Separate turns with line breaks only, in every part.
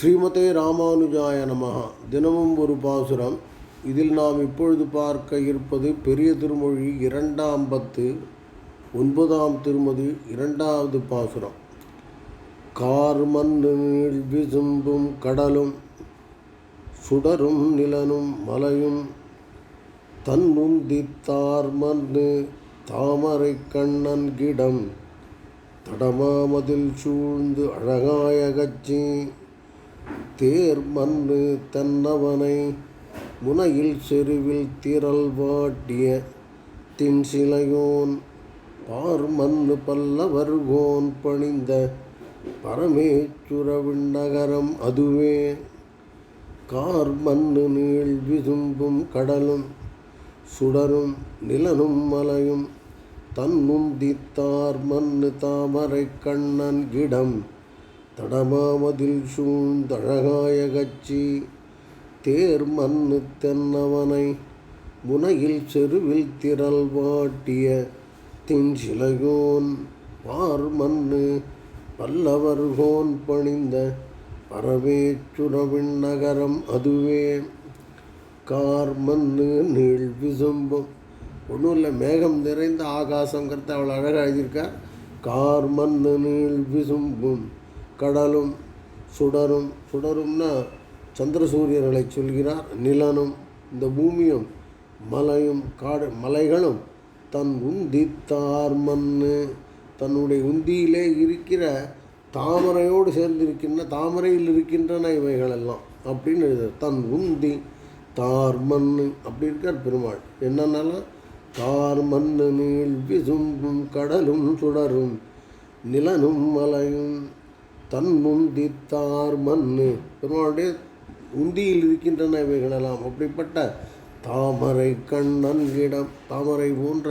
ஸ்ரீமதே ராமானுஜாய நமகா தினமும் ஒரு பாசுரம். இதில் நாம் இப்பொழுது பார்க்க இருப்பது பெரிய திருமொழி இரண்டாம் பத்து ஒன்பதாம் திருமதி இரண்டாவது பாசுரம். கார் மண்ணு நீள் விசும்பும் கடலும் சுடரும் நிலனும் மலையும் தன்னுந்தித்தார் மண்ணு தாமரை கண்ணன் கிடம் தடமாமதில் சூழ்ந்து அழகாய கச்சி தேர் மண்ணு தன்னவனை முனையில் செருவில் திரள் வாட்டிய தின்சிலையோன். பார் மண்ணு பல்லவர்கோன் பணிந்த பரமேச்சுரவின் நகரம் அதுவே. கார் மண்ணு நீள் விசும்பும் கடலும் சுடரும் நிலனும் மலையும் தன்னுந்தித்தார் மண்ணு தாமரை கண்ணன் கிடம். தடமாமதில் சூழ்ந்தழகாய கச்சி தேர் மண்ணு தென்னவனை முனையில் செருவில் திரள் வாட்டிய திஞ்சிலகோன் பார் மண்ணு பல்லவர்கோன் பணிந்த பரவேச்சுரவின் நகரம் அதுவே. கார் மண்ணு நீள் விசும்பும் ஒன்றும் இல்லை மேகம் நிறைந்த ஆகாசங்கிறத அவ்வளோ அழகாக எழுதியிருக்கா. கார் மண்ணு நீள் விசும்பும் கடலும் சுடரும் சுடரும்னா சந்திர சூரியர்களை சொல்கிறார். நிலனும் இந்த பூமியும் மலையும் காடு மலைகளும் தன் உந்தித்தார் மண்ணு. தன்னுடைய உந்தியிலே இருக்கிற தாமரையோடு சேர்ந்திருக்கின்ற தாமரையில் இருக்கின்றன இவைகளெல்லாம் அப்படின்னு எழுதுறது தன் உந்தி தார் மண்ணு அப்படி இருக்கார் பெருமாள். என்னன்னாலும் தார் மண்ணு நீள் விசும்பும் கடலும் சுடரும் நிலனும் மலையும் தன் முந்தித்தார் மண்ணு. பெருமாளுடைய உந்தியில் இருக்கின்றன இவைகளெல்லாம். அப்படிப்பட்ட தாமரை கண்ணன் இடம் தாமரை போன்ற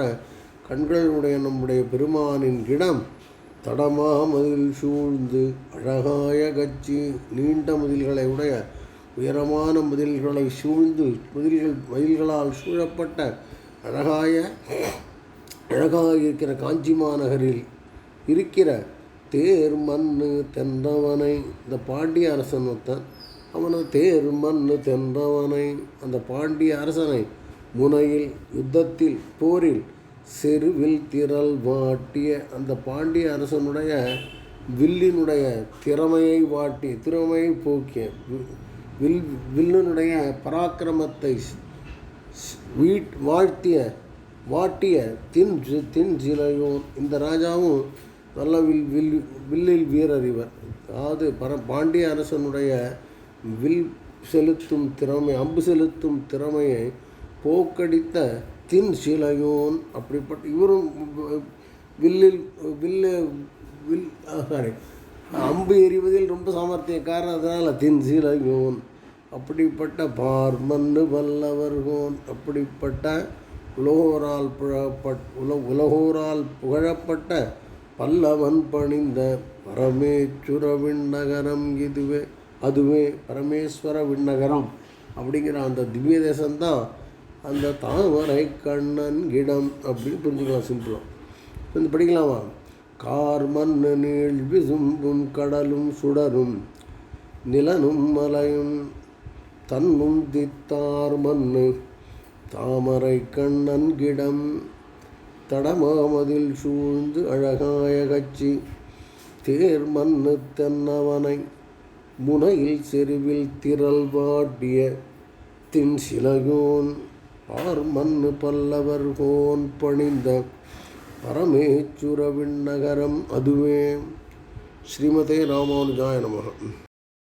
கண்களுடைய நம்முடைய பெருமானின் இடம் தடமா மதில் சூழ்ந்து அழகாய கச்சி நீண்ட மதில்களை உடைய உயரமான மதில்களை சூழ்ந்து மதில்கள் மதில்களால் சூழப்பட்ட அழகாய அழகாக இருக்கிற காஞ்சி மாநகரில் இருக்கிற தேர் மண்ணு தென்றவனை. இந்த பாண்டிய அரசன் ஒருத்தன். அவனை தேர் மண்ணு தென்றவனை. அந்த பாண்டிய அரசனை முனையில் யுத்தத்தில் போரில் செருவில் திரள் வாட்டிய அந்த பாண்டிய அரசனுடைய வில்லினுடைய திறமையை வாட்டி திறமையை போக்கிய வில் வில்லினுடைய பராக்கிரமத்தை வீட் வாழ்த்திய வாட்டிய தின் தின் சிலையோன் இந்த ராஜாவும் நல்ல வில் வில் வில்லில் வீரர் இவர் அதாவது பர பாண்டிய அரசனுடைய வில் செலுத்தும் திறமை அம்பு செலுத்தும் திறமையை போக்கடித்த தின் சிலையோன் அப்படிப்பட்ட இவரும் வில்லில் வில்லு வில் சாரி அம்பு எறிவதில் ரொம்ப சாமர்த்தியக்காரன் அதனால் தின் சிலையோன். அப்படிப்பட்ட பார்மன்னு வல்லவர்கோன் அப்படிப்பட்ட உலகோரால் புழப்பட் உல உலகோரால் புகழப்பட்ட பல்லவன் பணிந்த பரமேச்சுர விண்ணகரம் இதுவே அதுவே பரமேஸ்வர விண்ணகரம். அப்படிங்கிற அந்த திவ்ய தேசம்தான் அந்த தாமரை கண்ணன் இடம் அப்படின்னு புரிஞ்சுக்கலாம் சிம்பிளாக வந்து படிக்கலாமா? கார் மண்ணு நீள் விசும்பும் கடலும் சுடரும் நிலனும் மலையும் தன்னும் தித்தார் மண்ணு தாமரை கண்ணன் கிடம் தடமாமதில் சூழ்ந்து அழகாய கச்சி தேர் மண்ணு தென்னவனை முனையில் செருவில் திரள் வாட்டிய தின் சிலகோன் பார் மண்ணு பல்லவர் கோன் பணிந்த பரமேச்சுர விண்ணகரம் அதுவே. ஸ்ரீமதே ராமானுஜாய நமகம்